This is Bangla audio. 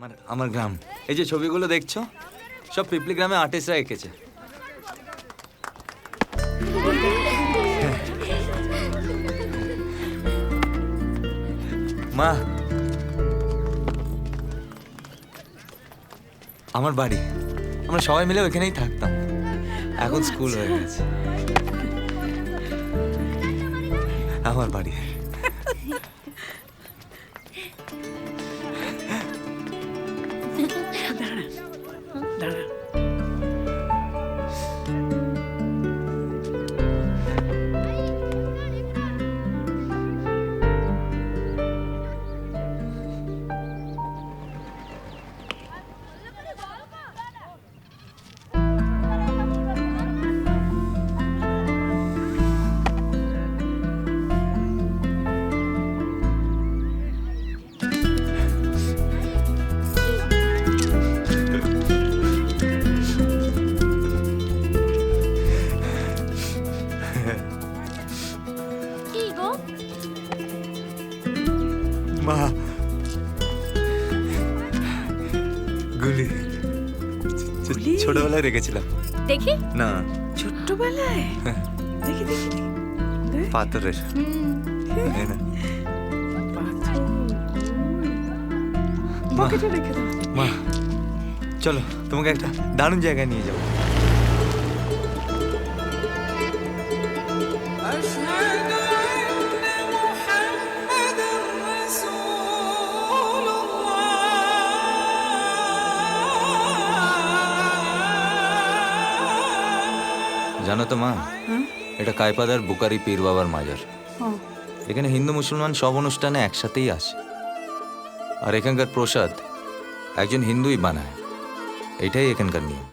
আমার আমার গ্রাম। এই যে ছবিগুলো দেখছ, সব পিপলি গ্রামে আর্টিস্টরা এঁকেছে। মা, আমার বাড়ি। আমরা সবাই মিলে ওইখানেই থাকতাম। এখন স্কুল হয়ে গেছে। আমার বাড়ি। 当然。কি গো? মা। গুলি। গুলি? ছোটবেলায় রেখেছিলাম। দেখি? না। ছোট্টবেলায়? দেখি দেখি দেখি। পাথরের। এই না। পাথর, গুল। পকেটে রেখে দাও। মা। চলো তোমাকে একটা দারুণ জায়গায় নিয়ে যাব। জানো তো মা? এটা কায়পাদার বুকারি পীর বাবার মাজার। এখানে হিন্দু মুসলমান সব অনুষ্ঠানে একসাথেই আসে। আর এখানকার প্রসাদ একজন হিন্দুই বানায়। এটাই এখানকার নিয়ম।